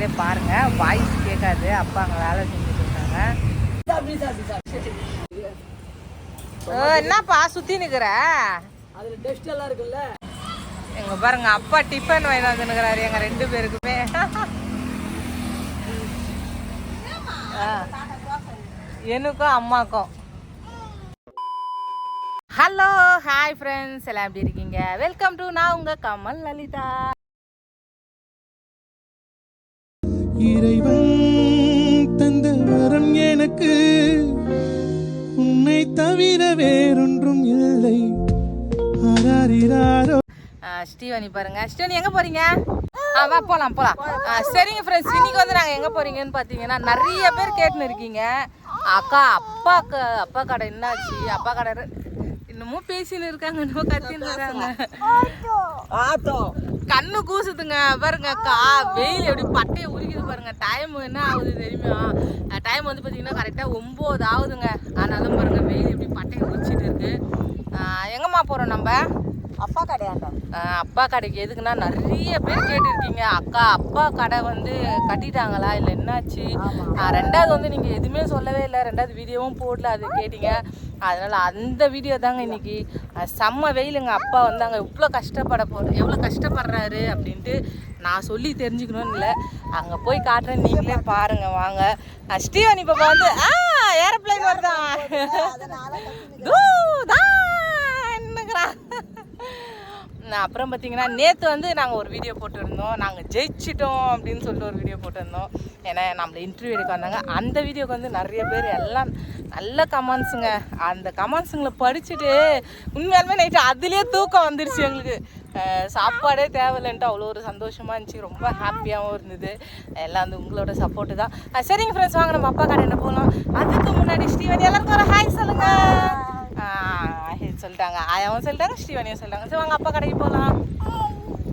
நீங்களே பாருங்க. வாய்ஸ் கேட்காது அப்பா அங்கே வேலை செஞ்சுட்டு இருக்காங்க என்னப்பா சுத்தி நிக்கிற? அதுல டெஸ்ட் எல்லாம் இருக்குல்ல? எங்க பாருங்க அப்பா டிஃபன் வாங்கி வந்துருக்கிறாரு எங்க ரெண்டு பேருக்குமே. எனக்கும் அம்மாக்கும். ஹலோ ஹாய் ஃப்ரெண்ட்ஸ் எல்லாம் எப்படி இருக்கீங்க? வெல்கம் டு நான் உங்க கமல் லலிதா. இறைவன் தந்த வரம் எனக்கு. உன்னை தவிர வேறொன்றும் இல்லை. ஸ்டீவனி பாருங்க. ஸ்டீவனி எங்க போறீங்க? ஆ வா போலாம் போலாம். சரிங்க ஃப்ரெண்ட்ஸ் இன்னைக்கு வந்து நாங்க எங்க போறீங்கன்னு பாத்தீங்கன்னா நிறைய பேர் கேட்டுன்னு இருக்கீங்க. அக்கா அப்பாக்கு அப்பா கடை என்னாச்சு? அப்பா கடை இன்னமும் பேசின்னு இருக்காங்க இன்னமும் கத்தின்னு இருக்காங்க. கண்ணு கூசுதுங்க. பாருங்க அக்கா வெயில் எப்படி பட்டையை உரிக்குது பாருங்க. டைம் என்ன ஆகுது தெரியுமா? டைம் வந்து பார்த்தீங்கன்னா கரெக்டாக ஒம்பது ஆகுதுங்க. அதனால பாருங்க வெயில் எப்படி பட்டையை உரிச்சிட்டு இருக்கு. எங்கம்மா போகிறோம் நம்ம? அப்பா கடையாண்டா? அப்பா கடைக்கு எதுக்குன்னா நிறைய பேர் கேட்டிருக்கீங்க. அக்கா அப்பா கடை வந்து கட்டிட்டாங்களா இல்லை என்னாச்சு? ரெண்டாவது வந்து நீங்கள் எதுவுமே சொல்லவே இல்லை. ரெண்டாவது வீடியோவும் போடல அது கேட்டீங்க. அதனால அந்த வீடியோ தாங்க இன்னைக்கு. ஆஹ் செம்ம வெயிலுங்க. அப்பா வந்து அங்கே எவ்வளோ கஷ்டப்பட போகிற எவ்வளோ கஷ்டப்படுறாரு அப்படின்ட்டு நான் சொல்லி தெரிஞ்சுக்கணும்னு இல்லை. அங்கே போய் காட்டுறேன். நீங்களே பாருங்க வாங்க. ஆஹ் ஸ்ரீவாணி பாப்பா வந்து ஆ ஏரோப்ளைன் வருதான் தூ தான் என்னங்கிறான் நான் அப்புறம் பார்த்தீங்கன்னா நேற்று வந்து நாங்கள் ஒரு வீடியோ போட்டிருந்தோம். நாங்கள் ஜெயிச்சிட்டோம் அப்படின்னு சொல்லிட்டு ஒரு வீடியோ போட்டிருந்தோம். ஏன்னா நம்மளை இன்டர்வியூ எடுக்க வந்தாங்க. அந்த வீடியோக்கு வந்து நிறைய பேர் எல்லாம் நல்ல கமெண்ட்ஸுங்க அந்த கமெண்ட்ஸுங்களை படிச்சுட்டு உண்மையாலுமே நைட்டு அதுலேயே தூக்கம் வந்துருச்சு எங்களுக்கு. சாப்பாடே தேவையில்லைன்ட்டு அவ்வளோ ஒரு சந்தோஷமாக இருந்துச்சு. ரொம்ப ஹாப்பியாகவும் இருந்தது. எல்லாம் வந்து உங்களோட சப்போர்ட்டு தான். சரிங்க ஃப்ரெண்ட்ஸ் வாங்க நம்ம அப்பா கடையில் என்ன போகலாம் அதுக்கு முன்னாடி ஸ்ரீவனி எல்லாருக்கும் ஒரு ஹாய் சொல்லுங்கள் சொல்லிட்டாங்க. ஆயாவும் சொல்லிட்டாங்க ஸ்ரீவானியும் சொல்லிட்டாங்க. சரி வாங்க அப்பா கடைக்கு போகலாம்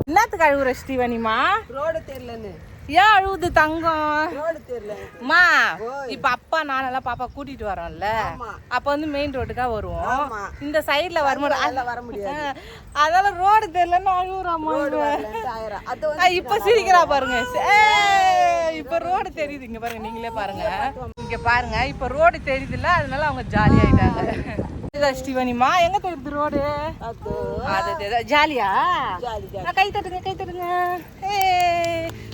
என்னத்துக்கு அழுகுற ஸ்ரீவானிமா ரோடு தெரியலன்னு. ஏன் அழுவுது தங்கம்? அம்மா இப்ப அப்பா நானெல்லாம் பாப்பா கூட்டிட்டு வரோம்ல. அப்ப வந்து மெயின் ரோட்டுக்கா வருவோம். இந்த சைடுல வர முடியாது. அதனால ரோடு தெரியலன்னு அழுகுறாமா இப்ப சிரிக்கிறா பாருங்க. இப்ப ரோடு தெரியுது. இங்க பாருங்க நீங்களே பாருங்க. இங்க பாருங்க இப்ப ரோடு தெரியுதுல்ல அதனால அவங்க ஜாலி ஸ்ரீவனிமா எங்க தெரியுது ரோடு? ஜாலியா? கை தட்டுங்க கை தட்டுங்க.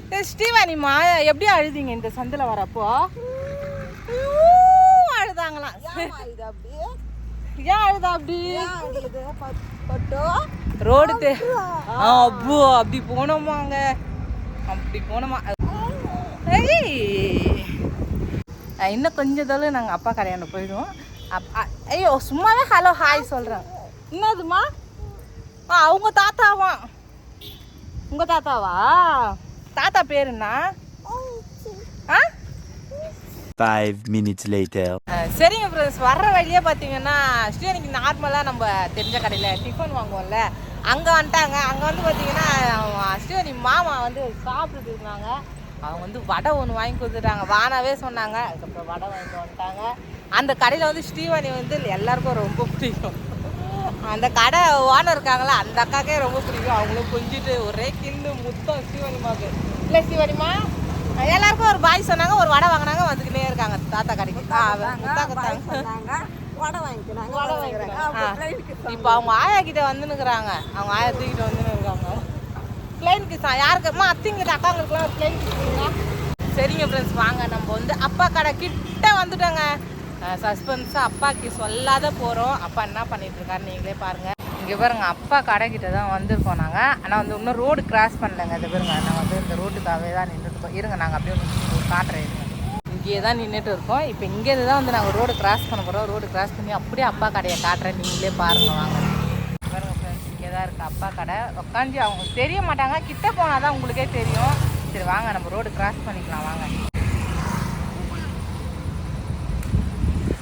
ஸ்ரீவானிமா எப்படி அழுதிங்க இந்த சந்தில வரப்போ? அழுதாங்களாம். ஏன் அழுதா அப்படி? ரோடு அப்போ அப்படி போனோமாங்க. அப்படி போனோமா. இன்னும் கொஞ்ச தொலைவு நாங்கள் அப்பா கடையாண்ட போயிடுவோம். அப் அ- ஐயோ சும்மாவே ஹலோ ஹாய் சொல்கிறேன் என்னதுமா ஆ அவங்க தாத்தாவா? உங்கள் தாத்தாவா? தாத்தா பேர் என்ன? ஆ? Five minutes later. அஹ் சரிங்க ஃப்ரெண்ட்ஸ் வர்ற வழியே பார்த்தீங்கன்னா ஸ்ரீனிக்கு நார்மலாக நம்ம தெரிஞ்ச கடையில் டிஃபன் வாங்குவோம்ல அங்கே வந்துட்டாங்க. அங்கே வந்து பார்த்தீங்கன்னா ஸ்ரீவனி மாமா வந்து சாப்பிட்டுட்டு இருந்தாங்க. அவங்க வந்து வடை ஒன்று வாங்கி கொடுத்துட்டாங்க. வானாவே சொன்னாங்க. அதுக்கப்புறம் வடை வாங்கிட்டு வந்துட்டாங்க. அந்த கடையில் வந்து ஸ்ரீவாணி வந்து எல்லாருக்கும் ரொம்ப பிடிக்கும். அந்த கடை ஓனர் இருக்காங்களா அந்த அக்காக்கே ரொம்ப பிடிக்கும். அவங்களும் கொஞ்சிட்டு ஒரே கிண்டு முத்தம் ஸ்ரீவாணிமாவுக்கு இல்லை ஸ்ரீவாணிமா எல்லாருக்கும் ஒரு பாய் சொன்னாங்க ஒரு வடை வாங்கினாங்க வந்துக்கிட்டே இருக்காங்க. தாத்தா கடைக்கு. இப்போ அவங்க ஆயா கிட்ட வந்துன்னுக்குறாங்க. அவங்க ஆயா தூக்கிட்டு வந்துன்னு இருக்காங்க பிளைன் யாருக்கு? யாருக்குமா அத்திங்கிட்ட அக்காங்களுக்குலாம் ஒரு பிளைன் சரிங்க ஃப்ரெண்ட்ஸ் வாங்க. நம்ம வந்து அப்பா கடை கிட்ட வந்துட்டோங்க. சஸ்பென்ஸாக அப்பாக்கு சொல்லாத போகிறோம் அப்பா என்ன பண்ணிட்டு இருக்காரு நீங்களே பாருங்கள் இங்கே பாருங்க அப்பா கடை தான் வந்திருக்கோம் நாங்கள் ஆனால் வந்து இன்னும் ரோடு கிராஸ் பண்ணலங்க. இந்த பாருங்க நாங்கள் வந்து இந்த ரோட்டுக்காகவே தான் நின்றுட்டு இருக்கோம். இருங்க நாங்கள் அப்படியே ஒன்று காட்டுறேன் இங்கேயே தான் நின்றுட்டு இருக்கோம். இப்போ இங்கேருந்து தான் வந்து நாங்கள் ரோடு கிராஸ் பண்ண போகிறோம் ரோடு கிராஸ் பண்ணி அப்படியே அப்பா கடையை காட்டுறேன். நீங்களே பாருங்கள் வாங்க. தான் இருக்குது அப்பா கடை. உட்காந்து அவங்க தெரிய மாட்டாங்க. கிட்ட போனால் தான் உங்களுக்கே தெரியும். சரி வாங்க நம்ம ரோடு கிராஸ் பண்ணிக்கலாம். வாங்க.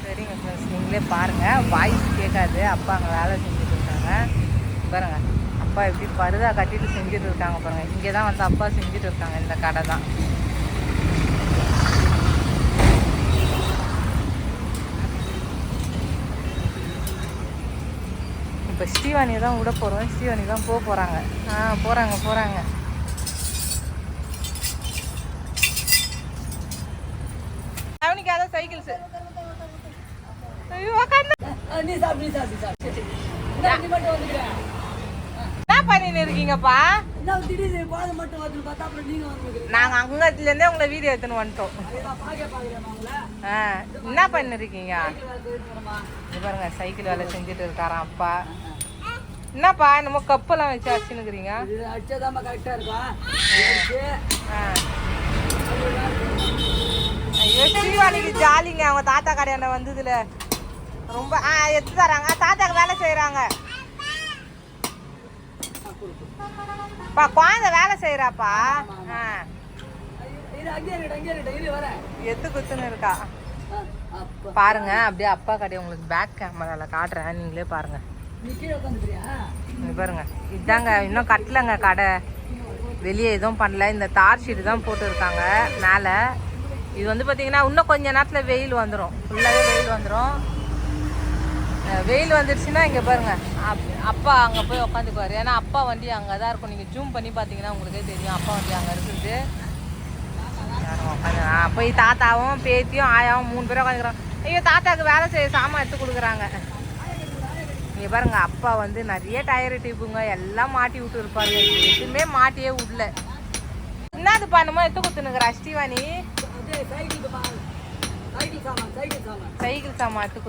சரிங்க ஃப்ரெண்ட்ஸ் நீங்களே பாருங்கள் வாய்ஸ் கேட்காது. அப்பா அங்கே வேலை செஞ்சுட்டு இருக்காங்க. பாருங்க. அப்பா எப்படி பருதா கட்டிட்டு செஞ்சுட்டு இருக்காங்க பாருங்கள் இங்கே தான் வந்து அப்பா செஞ்சுட்டு இருக்காங்க. இந்த கடை தான். இப்போ ஸ்ரீவாணி தான் விட போகிறோம் ஸ்ரீவாணி தான் போக போகிறாங்க ஆ போகிறாங்க போகிறாங்க காமிக்காத சைக்கிள்ஸ் ஐயோ உக்காந்து. என்ன பண்ணின்னு இருக்கீங்கப்பா? நாங்க அங்கத்துல இருந்தே உங்களை வீடியோ எடுத்துன்னு வந்துட்டோம். ஆ, என்ன பண்ணின்னு இருக்கீங்க? பாருங்க சைக்கிள் வேலை செஞ்சுட்டு இருக்காராம் அப்பா. என்னப்பா என்னமோ கப்பெல்லாம் வச்சு அடிச்சுன்னுக்குறீங்க? இது அடிச்சாதாம்மா கரெக்டாக இருக்கும். ஐயோ ஸ்ரீவாணிக்கு ஜாலிங்க. அவங்க தாத்தா கடையாண்ட வந்ததுல. ரொம்ப ஆ எடுத்து தராங்க. தாத்தாக்கு வேலை செய்யறாங்க பா குழந்தை வேலை செய்யறாப்பா ஆ. எத்து குத்துன்னு இருக்கா? பாருங்க அப்படியே அப்பா கடை உங்களுக்கு பேக் கேமரால காட்டுறேன். நீங்களே பாருங்க. பாருங்க. இதாங்க இன்னும் கட்டலங்க கடை. வெளியே எதுவும் பண்ணல. இந்த தார் ஷீட்டு தான் போட்டுருக்காங்க மேலே. இது வந்து பார்த்தீங்கன்னா இன்னும் கொஞ்ச நேரத்தில் வெயில் வந்துடும் ஃபுல்லாகவே வெயில் வந்துடும் வெயில் வந்துடுச்சுன்னா இங்கே பாருங்க. அப் அப்பா அங்கே போய் உட்காந்துக்குவார் ஏன்னா அப்பா வண்டி அங்கே தான் இருக்கும். நீங்கள் ஜூம் பண்ணி பார்த்தீங்கன்னா உங்களுக்கே தெரியும். அப்பா வண்டி அங்கே இருக்குது. உட்காந்து போய் தாத்தாவும் பேத்தியும் ஆயாவும் மூணு பேரும் உட்காந்துக்கிறோம் ஐயோ தாத்தாவுக்கு வேலை செய்ய சாமான் எடுத்து கொடுக்குறாங்க. இங்க பாருங்க அப்பா வந்து நிறைய டயர் டிப்புங்க எல்லாம் மாட்டி விட்டு இருப்பாரு எதுவுமே மாட்டியே விடல. என்னது பண்ணுமோ எடுத்து கொடுத்துனுக்குறா ஸ்ரீவாணி அதே சைக்கிள் சாமான் எடுத்து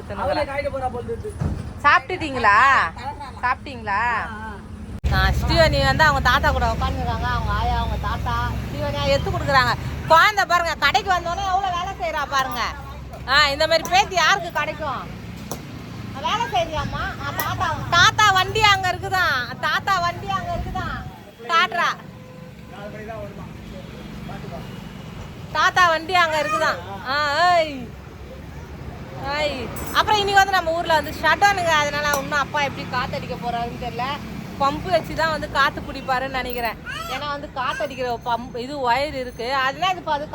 இருக்கு. சாப்பிட்டுட்டீங்களா? சாப்பிட்டீங்களா? ஸ்ரீவாணி வந்து அவங்க தாத்தா கூட உட்காந்துருக்காங்க அவங்க ஆயா அவங்க தாத்தா. ஸ்ரீவாணியா எடுத்து கொடுக்குறாங்க. குழந்தை பாருங்க கடைக்கு வந்தோடனே எவ்வளோ வேலை செய்கிறா பாருங்க. ஆ இந்த மாதிரி பேத்தி யாருக்கு கிடைக்கும்? தாத்தா தாத்தா வண்டி அங்க இருக்குதான் தாத்தா வண்டி அங்க இருக்குதான் காட்டுறா தாத்தா வண்டி அங்க இருக்குதான் ஆ ஏய். ஐய் அப்புறம் இன்னைக்கு வந்து நம்ம ஊர்ல வந்து ஷட்டனுங்க அதனால இன்னும் அப்பா எப்படி காத்தடிக்க போறாருன்னு தெரியல. பம்பு வச்சு தான் வந்து காத்து பிடிப்பாருன்னு நினைக்கிறேன். ஏன்னா வந்து காத்தடிக்கிற பம்ப் இது ஒயர் இருக்கு. அதனால இப்போ அது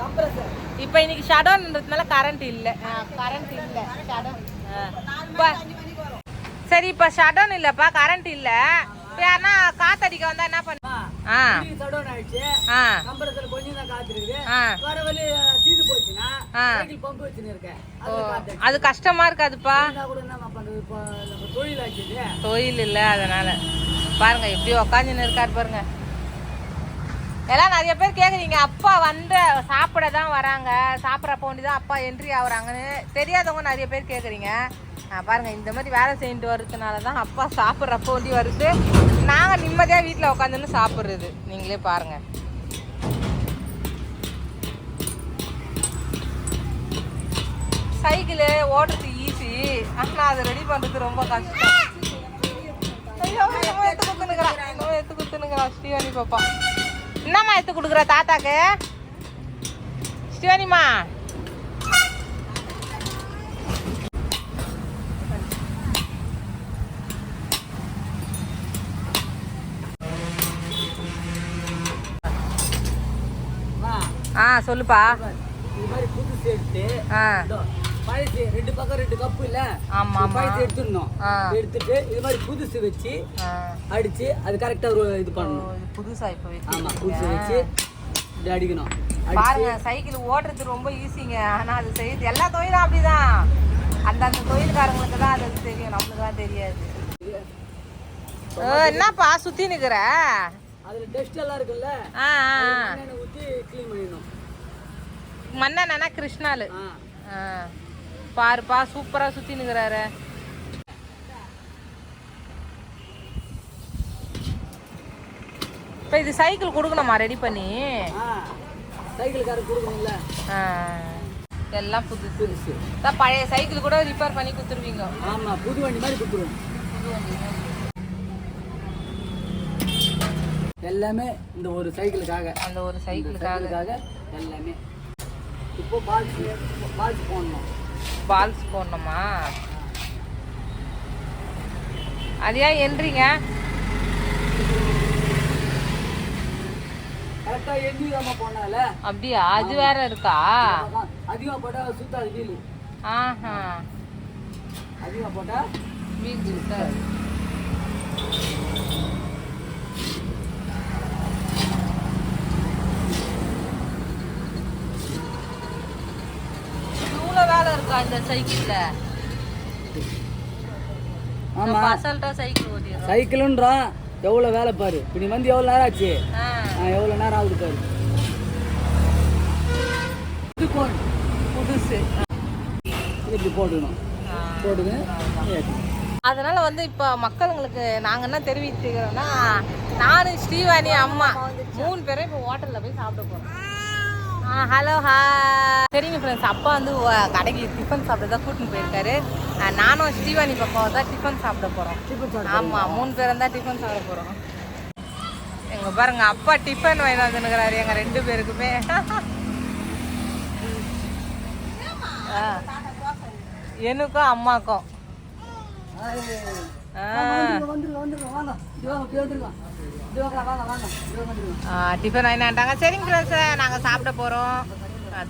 கம்ப்ரஸர் இப்போ இன்னைக்கு ஷடவுன்றதுனால கரண்ட் இல்லை. கரண்ட் இல்லை. ஷடவுன் சரி இப்போ ஷடவுன் இல்லைப்பா கரண்ட் இல்லை. இப்போ யாருன்னா காத்தடிக்க வந்தா என்ன பண்ண ஆ. ஆயிடுச்சு. ஆ. கொஞ்சம் தான் காத்து இருக்குது ஆ. வர வழி தீர்ந்து போச்சுன்னா ஆ. பம்பு வச்சுன்னு இருக்கேன். அது கஷ்டமா இருக்காதுப்பா. கூட என்ன பண்றது? இப்போ நம்ம தொழில் ஆச்சுது தொழில் இல்லை அதனால. பாருங்க எப்படி உக்காந்துன்னு இருக்காரு பாருங்க. எல்லாம் நிறைய பேர் கேட்குறீங்க அப்பா வந்து சாப்பிட தான் வராங்க. சாப்பிட்றப்ப வேண்டி தான் அப்பா என்ட்ரி ஆகுறாங்கன்னு தெரியாதவங்க நிறைய பேர் கேட்குறீங்க பாருங்கள் இந்த மாதிரி வேலை செஞ்சுட்டு வர்றதுனால தான் அப்பா சாப்பிட்றப்ப வேண்டி வருது. நாங்கள் நிம்மதியாக வீட்டில் உட்காந்துன்னு சாப்பிட்றது. நீங்களே பாருங்கள் சைக்கிள் ஓடுறது ஈஸி ஆனால் அதை ரெடி பண்ணுறது ரொம்ப கஷ்டம். ஐயோ என்னமோ எடுத்து கொடுத்துனுக்குறா எடுத்து கொடுத்துனுக்குறா ஸ்ரீவாணி பாப்பா. என்னம்மா எடுத்து கொடுக்குற தாத்தாக்கு? வா. ஆ சொல்லுப்பா. ஆ. பழசு ரெண்டு பக்கம் ரெண்டு கப்பு இல்ல. பழசு எடுத்துடணும். எடுத்துட்டு இது மாதிரி புதுசு வச்சு. அடிச்சு அது கரெக்டா ஒரு இது பண்ணணும். புதுசா இப்போ ஆமா புதுசு வச்சு. இப்படி அடிக்கணும். பாருங்க சைக்கிள் ஓட்டுறது ரொம்ப ஈஸிங்க ஆனா அது செய்யுது எல்லா தொழிலும் அப்படிதான். அந்தந்த தொழில்காரங்களுக்கு தான் அது தெரியும். நம்மளுக்கு தான் தெரியாது. என்னப்பா சுத்தி நிக்கிற? அதுல டஸ்ட் எல்லாம் இருக்குல்ல? ஊத்தி க்ளீன் பண்ணிடணும். மன்னனா கிருஷ்ணாலு. ஆ. பாருப்பா சூப்பரா சுத்தி நிக்கிறாரு. இப்போ இது சைக்கிள் கொடுக்கணுமா ரெடி பண்ணி? சைக்கிள்காரர் கொடுக்கணும்ல. ஆ. எல்லாம் புதுசு புதுசு. தான் பழைய சைக்கிள் கூட ரிப்பேர் பண்ணி கொடுத்துருவீங்க. ஆமா புது வண்டி மாதிரி கொடுத்துருவோம். எல்லாமே இந்த ஒரு சைக்கிளுக்காக அந்த ஒரு சைக்கிளுக்காக எல்லாமே. இப்போ பால்ஸ் பால்ஸ் போடணும். பால்ஸ் போடணுமா அது ஏன் என்றீங்க? அப்படியா? அது வேற இருக்கா? அதிகமா போட்டா சுத்தாது வீல். ஆஹா. அதிகமா போட்டா வீல் சுத்தாது. இருக்கா இந்த சைக்கிள்ல? ஆமா. அசல்ட்டா சைக்கிள் ஓட்டிடுறோம் சைக்கிளுன்றான் எவ்வளோ வேலை பாரு. இப்போ நீ வந்து எவ்வளோ நேரம் ஆச்சு? ஆ. ஆ எவ்வளோ நேரம் ஆகுது பாரு. இது போடு. புதுசு. இப்படி போட்டுக்கணும். ஏத்தி. அதனால வந்து இப்போ மக்களுங்களுக்கு நாங்கள் என்ன தெரிவிச்சுக்கிறோம்னா நானும் ஸ்ரீவாணி அம்மா மூணு பேரும் இப்போ ஹோட்டலில் போய் சாப்பிட போகிறோம் ஹலோ ஹா சரிங்க ஃப்ரெண்ட்ஸ் அப்பா வந்து கடைக்கு டிஃபன் சாப்பிட தான் கூட்டின்னு போயிருக்காரு. நானும் ஸ்ரீவாணி பக்கம் தான் டிஃபன் சாப்பிட போகிறோம் ஆமாம் மூணு பேரும் தான் டிஃபன் சாப்பிட போகிறோம் எங்க பாருங்க அப்பா டிஃபன் வாங்கி வந்துருக்கிறாரு எங்க ரெண்டு பேருக்குமே. எனக்கும் அம்மாக்கும். டிஃபன் வாங்கினாண்டாங்க சரிங்க ஃப்ரெண்ட்ஸ் நாங்கள் சாப்பிட போகிறோம்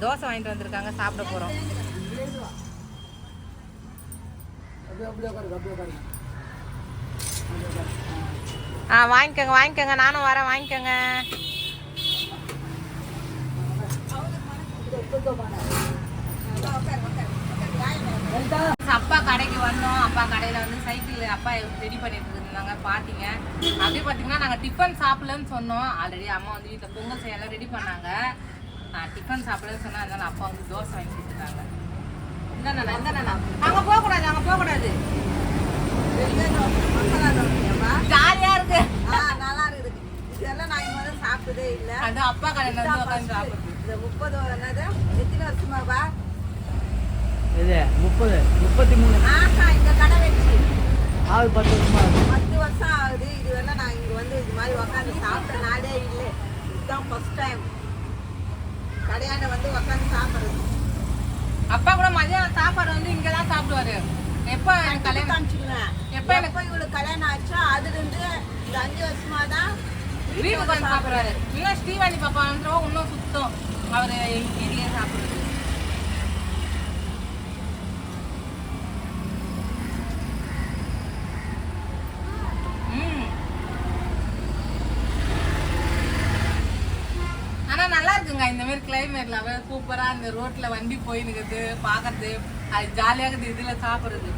தோசை வாங்கிட்டு வந்திருக்காங்க சாப்பிட போகிறோம் ஆ வாங்கிக்கோங்க வாங்கிக்கோங்க. நானும் வரேன் வாங்கிக்கோங்க. அவங்க அப்பா கடைக்கு வந்தோம். அப்பா கடையில் வந்து சைக்கிள் அப்பா ரெடி பண்ணிட்டு இருந்தாங்க பார்த்தீங்க அப்படியே பார்த்தீங்கன்னா நாங்கள் டிஃபன் சாப்பிடலன்னு சொன்னோம். ஆல்ரெடி அம்மா வந்து வீட்டில் பொங்கல் செய்யலாம் ரெடி பண்ணாங்க. டிஃபன் சாப்பிடலன்னு சொன்னா அதனால அப்பா வந்து தோசை வாங்கி கொடுத்துட்டாங்க. இந்தாண்ணா இந்தாண்ணா அங்கே போகக்கூடாது அங்கே போகக்கூடாது. ஜாலியாக இருக்கு. ஆ, நல்லா இருக்குது இதெல்லாம் நான் இங்க சாப்பிட்டதே இல்லை. அது அப்பா கடையில் வந்து உட்காந்து சாப்பிடுறது. இந்த முப்பது என்னது எத்தனை வருஷமாவா இது முப்பது முப்பத்தி மூணு. ஆஹா இந்த கடை வச்சு. ஆறு பத்து வருஷமா. பத்து வருஷம் ஆகுது. இது வேணா நான் இங்க வந்து இது மாதிரி உட்காந்து சாப்பிட்ட நாளே இல்லை. இதுதான் ஃபர்ஸ்ட் டைம் கடையாண்ட வந்து உட்காந்து சாப்பிடுறது. அப்பா கூட மதியானம் சாப்பாடு வந்து இங்கே தான் சாப்பிடுவாரு. எப்போ எனக்கு கல்யாணம் காமிச்சுக்குவேன் எப்போ எனக்கு எப்போ இவளுக்கு கல்யாணம் ஆச்சோ அதுல இருந்து இந்த அஞ்சு வருஷமா தான் வீட்டுக்கு வந்து சாப்பிடுறாரு. இன்னும் ஸ்ரீவாணி பாப்பா இன்னும் சுத்தம். அவரு எங்க வீட்லயே சாப்பிடுறது ம். ஆனா நல்லா இருக்குங்க. இந்த மாதிரி கிளைமேட்ல சூப்பரா இந்த ரோட்ல வண்டி போயினுக்குது பாக்குறது அது ஜாலியாக இருக்குது. இதுல சாப்பிடுறது.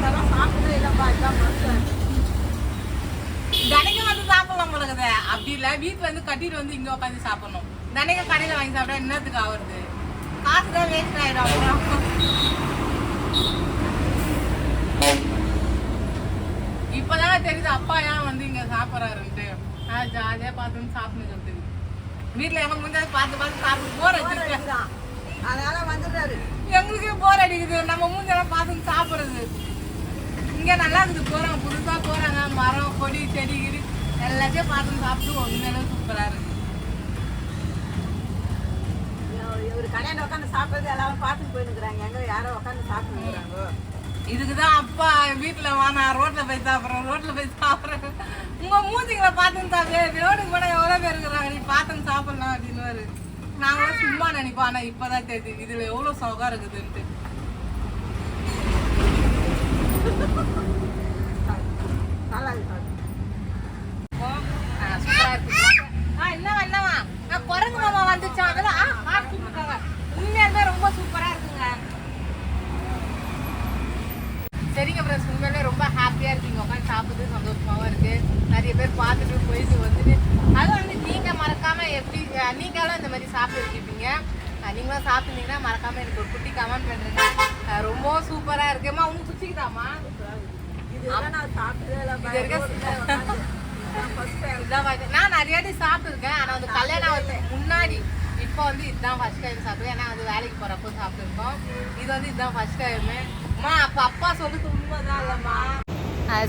நான் தினைக்கும் வந்து சாப்பிடலாம் போல அப்படி இல்ல. வீட்டுல இருந்து கட்டிட்டு வந்து இங்க உட்காந்து சாப்பிடணும். தினைக்கும் கடையில வாங்கி சாப்பிட்டா என்னத்துக்கு ஆகுறது காசு தான் வேஸ்ட் ஆயிடும் அப்புறம். தெரியுது அப்பா ஏன் வந்து இங்க சாப்பிடறாருன்ட்டு. நான் ஜாலியா பார்த்து சாப்பிட்டு வீட்டுல எங்க முடிஞ்சாலும் பார்த்து பார்த்து சாப்பிட்டு போர் அடிச்சுட்டு. அதனால வந்துடுறாரு. எங்களுக்கே போர் அடிக்குது. நம்ம மூஞ்செல்லாம் பார்த்து சாப்பிடுறது. இங்க நல்லா இருக்குது. போறாங்க. புதுசா போறாங்க. மரம் கொடி செடி கிடி. எல்லாத்தையும் பார்த்து சாப்பிட்டு உண்மையிலே சூப்பரா இருக்கு இவர் இவர் கல்யாணம் உட்காந்து சாப்பிடுறது எல்லாரும் பார்த்துட்டு போயிருக்கிறாங்க எங்க யாரோ உட்காந்து சாப்பிட்டுருக்குறாங்க இதுக்குதான் அப்பா வீட்டுல வானா ரோட்ல போய் சாப்பிடுறோம் ரோட்ல போய் சாப்பிடுறேன். உங்க மூஞ்சிங்களை பார்த்துன்னு சாப்பிடு. ரோடுக்கு போட எவ்வளவு பேர் இருக்கிறாங்க. நீ பார்த்துன்னு சாப்பிடலாம் அப்படின்னு நாங்களும் சும்மா நினைப்போம் ஆனா இப்பதான் தெரியுது. இதுல எவ்வளவு சோகம் இருக்குதுன்ட்டு. நல்லா ஆ, என்னவா என்னவா? குரங்கு மாமா வந்துச்சான். அதெல்லாம் ஆ, உண்மையாலுமே ரொம்ப சூப்பரா இருக்குங்க சரிங்க ஃப்ரெண்ட்ஸ் உண்மையிலே ரொம்ப ஹாப்பியா இருக்கீங்க. உட்காந்து சாப்பிட்டு சந்தோஷமாவும் இருக்கு. நிறைய பேர் பார்த்துட்டு போயிட்டு வந்துட்டு. அது வந்து நீங்க மறக்காம எப்படி நீங்களும் இந்த மாதிரி சாப்பிட்டு இருக்கீங்க அஹ், நீங்களும் சாப்பிட்டீங்கன்னா மறக்காம எனக்கு ஒரு குட்டி கமெண்ட் பண்ணுங்க அஹ், ரொம்ப சூப்பரா இருக்குமா உனக்கு சுச்சிக்கிட்டாமா இதெல்லாம் நான் நிறைய வாட்டி சாப்பிட்டுருக்கேன். ஆனால் வந்து கல்யாணம் முன்னாடி இப்போ வந்து இதுதான் ஃபர்ஸ்ட் டைம் சாப்பிடுவேன். ஏன்னா வந்து வேலைக்கு போகிறப்போ சாப்பிட்டுருக்கோம். இது வந்து இதுதான் ஃபர்ஸ்ட் டைமு அம்மா அப்போ அப்பா இல்லைம்மா.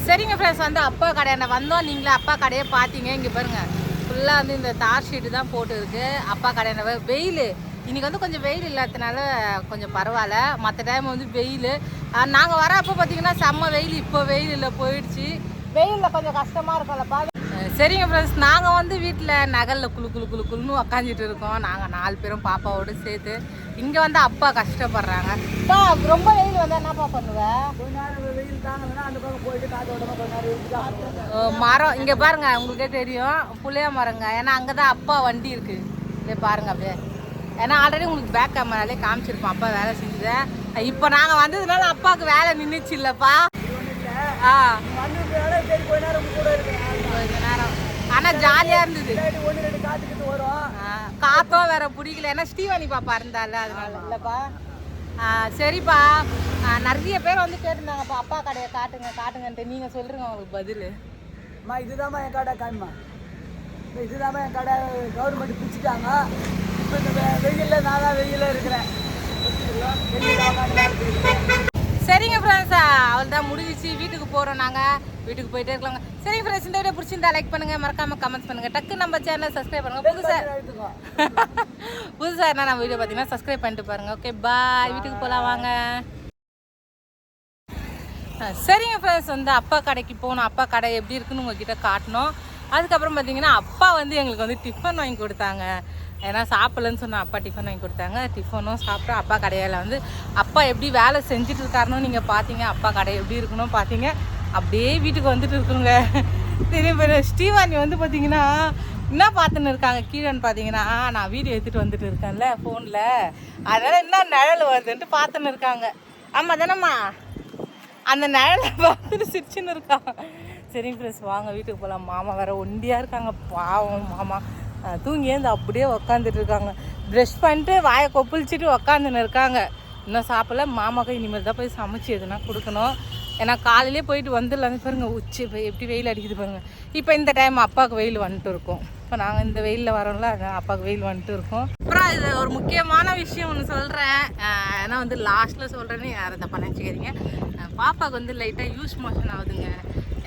சரிங்க ஃப்ரெண்ட்ஸ் வந்து அப்பா கடையாண்ட வந்தோம். நீங்களே அப்பா கடையை பார்த்தீங்க. இங்கே பாருங்கள் ஃபுல்லாக வந்து இந்த தார் ஷீட்டு தான் போட்டு இருக்கு அப்பா கடையாண்ட வெயில். இன்னைக்கு வந்து கொஞ்சம் வெயில் இல்லாததுனால கொஞ்சம் பரவாயில்ல. மற்ற டைம் வந்து வெயில். நாங்கள் வரப்போ பார்த்தீங்கன்னா செம்ம வெயில். இப்போ வெயில் இல்லை போயிடுச்சு. வெயிலில் கொஞ்சம் கஷ்டமாக இருக்கும்லப்பா சரிங்க ஃப்ரெண்ட்ஸ் நாங்கள் வந்து வீட்டில் நகலில் குழு குழு குழு குளுன்னு உக்காந்துட்டு இருக்கோம். நாங்கள் நாலு பேரும் பாப்பாவோடு சேர்த்து இங்கே வந்து அப்பா கஷ்டப்படுறாங்க. அப்பா, ரொம்ப வெயில் வந்தால் என்னப்பா பண்ணுவேன் கொஞ்ச வெயில் தாங்கன்னா அந்த பக்கம் போயிட்டு மரம். இங்கே பாருங்க உங்களுக்கே தெரியும். புளிய மரங்க. ஏன்னா அங்கே தான் அப்பா வண்டி இருக்கு. இதே பாருங்க அப்படியே. ஏன்னா ஆல்ரெடி உங்களுக்கு பேக் கேமராலே காமிச்சிருப்போம். அப்பா வேலை செஞ்சதை. இப்போ நாங்கள் வந்ததுனால அப்பாவுக்கு வேலை நின்றுச்சு இல்லைப்பா. ஆ. வந்து கொஞ்ச நேரம். ஆனால் ஜாலியாக இருந்தது. காத்தும் வேற பிடிக்கல. ஏன்னா ஸ்ரீவாணி பாப்பா இருந்தால அதனால. இல்லைப்பா. சரிப்பா. நிறைய பேர் வந்து கேட்டிருந்தாங்கப்பா அப்பா கடையை காட்டுங்க காட்டுங்கன்ட்டு. நீங்கள் சொல்லுங்க உங்களுக்கு பதில். அம்மா இதுதாம்மா என் கடை காமிமா இப்போ இதுதாம்மா என் கடை. கவர்மெண்ட் பிடிச்சிட்டாங்க இப்போ இந்த வெயில்ல நான் தான் வெயில இருக்கிறேன். சரிங்க ஃப்ரெண்ட்ஸ் அவள் தான் முடிஞ்சிச்சு. வீட்டுக்கு போகிறோம் நாங்கள் வீட்டுக்கு போயிட்டே இருக்கலாங்க. சரிங்க ஃப்ரெண்ட்ஸ் இந்த வீடியோ பிடிச்சிருந்தா லைக் பண்ணுங்க. மறக்காம கமெண்ட்ஸ் பண்ணுங்க. டக்கு நம்ம சேனலை சப்ஸ்கிரைப் பண்ணுங்க. புதுசாக புதுசாக என்ன நம்ம வீடியோ பார்த்தீங்கன்னா சப்ஸ்கிரைப் பண்ணிட்டு பாருங்க. ஓகே பாய் வீட்டுக்கு போகலாம் வாங்க. சரிங்க ஃப்ரெண்ட்ஸ் வந்து அப்பா கடைக்கு போகணும். அப்பா கடை எப்படி இருக்குன்னு உங்ககிட்ட காட்டணும். அதுக்கப்புறம் பார்த்தீங்கன்னா அப்பா வந்து எங்களுக்கு வந்து டிஃபன் வாங்கி கொடுத்தாங்க. ஏன்னா சாப்பிடலன்னு சொன்னால் அப்பா டிஃபன் வாங்கி கொடுத்தாங்க. டிஃபனும் சாப்பிட்டா அப்பா கடையில் வந்து அப்பா எப்படி வேலை செஞ்சுட்டு இருக்காருன்னு நீங்கள் பார்த்தீங்க அப்பா கடை எப்படி இருக்கணும் பார்த்தீங்க அப்படியே வீட்டுக்கு வந்துட்டு இருக்குங்க. தெரியும் பேர் ஸ்ரீவாணி வந்து பார்த்தீங்கன்னா என்ன பார்த்துன்னு இருக்காங்க? கீழேன்னு பார்த்தீங்கன்னா நான் வீடியோ எடுத்துகிட்டு வந்துட்டு இருக்கேன்ல ஃபோனில் அதனால் என்ன நிழல் வருதுன்ட்டு பார்த்துன்னு இருக்காங்க. ஆமாம் தானேம்மா? அந்த நிழலை பார்த்துட்டு சிரிச்சுன்னு இருக்காங்க. சரிங்க ஃப்ரெண்ட்ஸ் வாங்க வீட்டுக்கு போகலாம் மாமா வேற ஒண்டியாக இருக்காங்க. பாவம் மாமா. தூங்கி ஏந்து அப்படியே உக்காந்துட்டு இருக்காங்க ப்ரெஷ் பண்ணிட்டு வாயை கொப்பளிச்சிட்டு உக்காந்துன்னு இருக்காங்க இன்னும் சாப்பிடல. மாமாக்கு இனிமேல் தான் போய் சமைச்சு எதுனா கொடுக்கணும். ஏன்னா காலையிலே போயிட்டு வந்துடலான்னு பாருங்க. உச்சி எப்படி வெயில் அடிக்குது பாருங்க. இப்போ இந்த டைம் அப்பாவுக்கு வெயில் வந்துட்டு இருக்கோம். இப்போ நாங்கள் இந்த வெயிலில் வரோம்ல அப்பாவுக்கு வெயில் வந்துட்டு இருக்கோம். அப்புறம் இது ஒரு முக்கியமான விஷயம் ஒன்று சொல்கிறேன் ஏன்னா வந்து லாஸ்ட்டில் சொல்கிறேன்னு யாரும் தப்பா நினச்சிக்கிறீங்க பாப்பாவுக்கு வந்து லைட்டாக யூஸ் மோஷன் ஆகுதுங்க.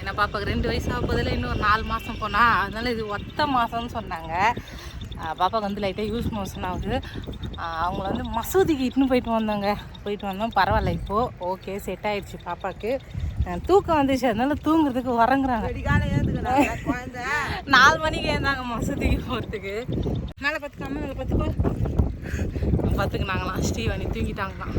ஏன்னா பாப்பாவுக்கு ரெண்டு வயசு ஆக போதில் இன்னும் ஒரு நாலு மாதம் போனா அதனால இது ஒத்த மாதம்னு சொன்னாங்க. பாப்பாவுக்கு வந்து லைட்டாக யூஸ் மோஷன் ஆகுது. அவங்கள வந்து மசூதிக்கு இட்டுன்னு போயிட்டு வந்தோங்க. போயிட்டு வந்தோம். பரவாயில்ல இப்போது ஓகே செட் ஆயிடுச்சு பாப்பாவுக்கு தூக்கம் வந்துச்சு. அதனால தூங்குறதுக்கு வரங்குறாங்க நாலு மணிக்கு ஏந்தாங்க மசூதிக்கு போகிறதுக்கு மேலே பார்த்துக்காம மேலே பார்த்துக்கோ பார்த்துக்குனாங்களாம் ஸ்ரீவாணி தூங்கிட்டாங்களாம்.